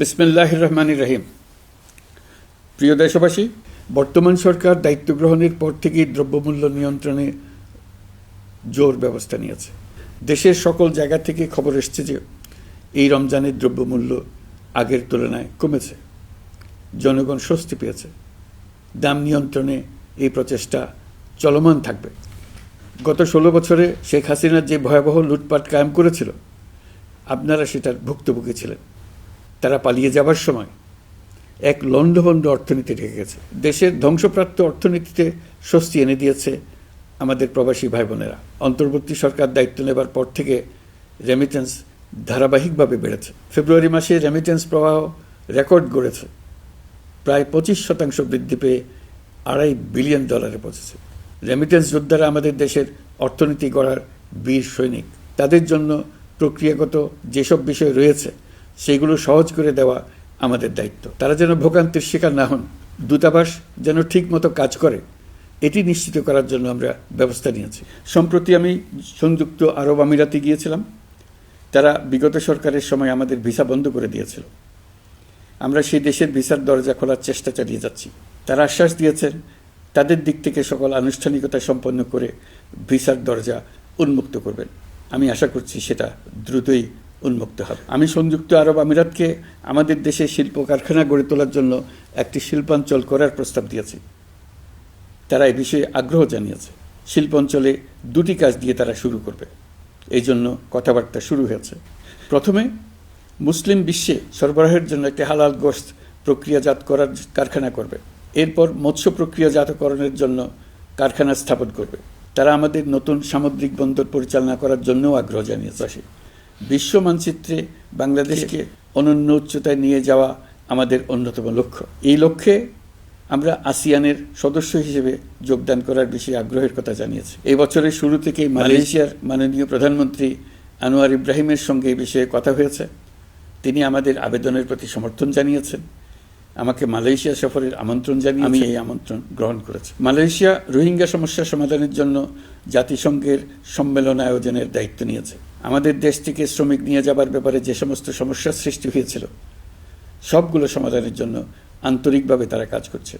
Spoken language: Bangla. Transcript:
বিসমিল্লাহ রহমান রহিম। প্রিয় দেশবাসী, বর্তমান সরকার দায়িত্ব গ্রহণের পর থেকেই দ্রব্যমূল্য নিয়ন্ত্রণে জোর ব্যবস্থা নিয়েছে। দেশের সকল জায়গা থেকে খবর এসছে যে, এই রমজানের দ্রব্যমূল্য আগের তুলনায় কমেছে। জনগণ স্বস্তি পেয়েছে। দাম নিয়ন্ত্রণে এই প্রচেষ্টা চলমান থাকবে। গত ষোলো বছরে শেখ হাসিনা যে ভয়াবহ লুটপাট কায়েম করেছিল, আপনারা সেটার ভুক্তভোগী ছিলেন। তারা পালিয়ে যাবার সময় এক লণ্ডভণ্ড অর্থনীতি রেখে গেছে। দেশের ধ্বংসপ্রাপ্ত অর্থনীতিতে স্বস্তি এনে দিয়েছে আমাদের প্রবাসী ভাই বোনেরা অন্তর্বর্তী সরকার দায়িত্ব নেবার পর থেকে রেমিটেন্স ধারাবাহিকভাবে বেড়েছে। ফেব্রুয়ারি মাসে রেমিটেন্স প্রবাহ রেকর্ড গড়েছে। প্রায় পঁচিশ শতাংশ বৃদ্ধি পেয়ে আড়াই বিলিয়ন ডলারে পৌঁছেছে। রেমিটেন্স যোদ্ধারা আমাদের দেশের অর্থনীতি গড়ার বীর সৈনিক। তাদের জন্য প্রক্রিয়াগত যেসব বিষয় রয়েছে সেগুলো সহজ করে দেওয়া আমাদের দায়িত্ব। তারা যেন ভোগান্তির শিকার না হন। দূতাবাস যেন ঠিকমতো কাজ করে, এটি নিশ্চিত করার জন্য আমরা ব্যবস্থা নিয়েছি। সম্প্রতি আমি সংযুক্ত আরব আমিরাতে গিয়েছিলাম। তারা বিগত সরকারের সময় আমাদের ভিসা বন্ধ করে দিয়েছিল। আমরা সেই দেশের ভিসার দরজা খোলার চেষ্টা চালিয়ে যাচ্ছি। তারা আশ্বাস দিয়েছেন, তাদের দিক থেকে সকল আনুষ্ঠানিকতা সম্পন্ন করে ভিসার দরজা উন্মুক্ত করবেন। আমি আশা করছি সেটা দ্রুতই উন্মুক্ত হবে। আমি সংযুক্ত আরব আমিরাতকে আমাদের দেশে শিল্প কারখানা গড়ে তোলার জন্য একটি শিল্পাঞ্চল করার প্রস্তাব দিয়েছি। তারা এই বিষয়ে আগ্রহ জানিয়েছে। শিল্পাঞ্চলে দুটি কাজ দিয়ে তারা শুরু করবে। এই জন্য কথাবার্তা শুরু হয়েছে। প্রথমে, মুসলিম বিশ্বে সরবরাহের জন্য একটি হালাল গোশত প্রক্রিয়াজাত করার কারখানা করবে। এরপর মৎস্য প্রক্রিয়াজাতকরণের জন্য কারখানা স্থাপন করবে। তারা আমাদের নতুন সামুদ্রিক বন্দর পরিচালনা করার জন্যও আগ্রহ জানিয়েছে। বিশ্ব মানচিত্রে বাংলাদেশকে অনন্য উচ্চতায় নিয়ে যাওয়া আমাদের অন্যতম লক্ষ্য। এই লক্ষ্যে আমরা আসিয়ানের সদস্য হিসেবে যোগদান করার বিষয়ে আগ্রহের কথা জানিয়েছি। এই বছরের শুরু থেকেই মালয়েশিয়ার মাননীয় প্রধানমন্ত্রী আনোয়ার ইব্রাহিমের সঙ্গে এই বিষয়ে কথা হয়েছে। তিনি আমাদের আবেদনের প্রতি সমর্থন জানিয়েছেন। আমাকে মালয়েশিয়া সফরের আমন্ত্রণ জানিয়ে আমি এই আমন্ত্রণ গ্রহণ করেছি। মালয়েশিয়া রোহিঙ্গা সমস্যা সমাধানের জন্য জাতিসংঘের সম্মেলন আয়োজনের দায়িত্ব নিয়েছে। আমাদের দেশ থেকে শ্রমিক নিয়ে যাবার ব্যাপারে যে সমস্ত সমস্যার সৃষ্টি হয়েছিল, সবগুলো সমাধানের জন্য আন্তরিকভাবে তারা কাজ করছে।